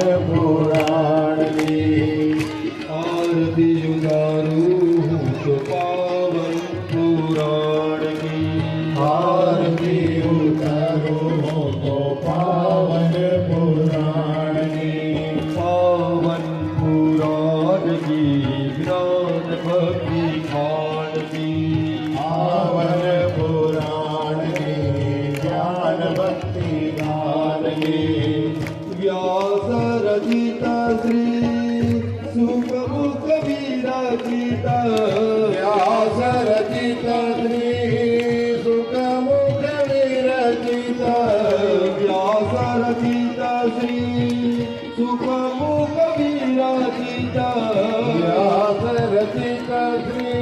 Lord. रचित व्यास रचित श्री सुखमुख विरचित व्यास रचित श्री सुखमुख विरचित व्यास रचित श्री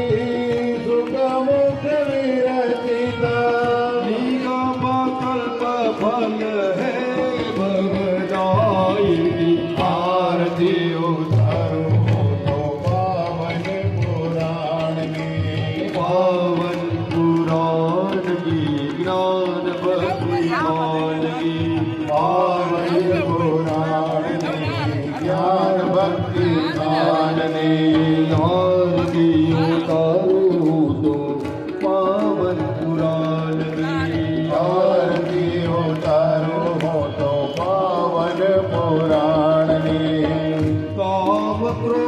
सुखमुख विरचित निगम कल्प फल है। પાવન પુરાણ કી જ્ઞાન ભક્તિ માન કી પાવન પુરાણની જ્ઞાન ભક્તિ ગાનની આરતી ઉતારું તો પાવન પુરાણ કી આરતી ઉતારો તો પાવન પુરાણની કામ ક્રોધ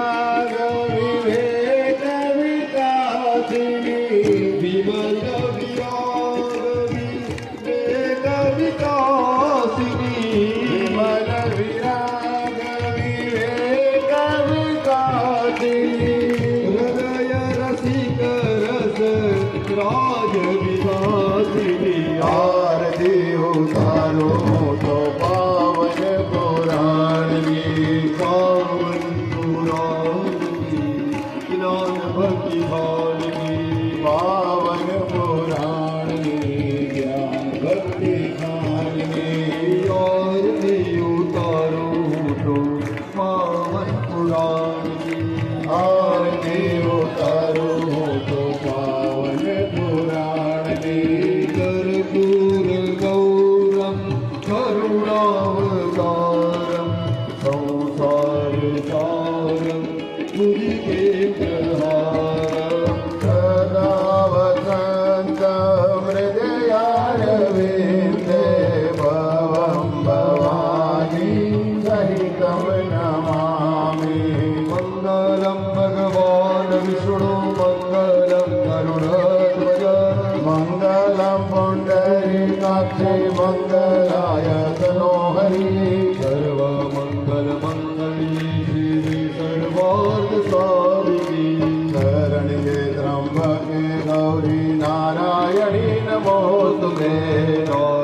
રાજ વિલાસિની આરતી ઉતારો તો પાવન પુરાણની પાવન Narayani Namo Tumeno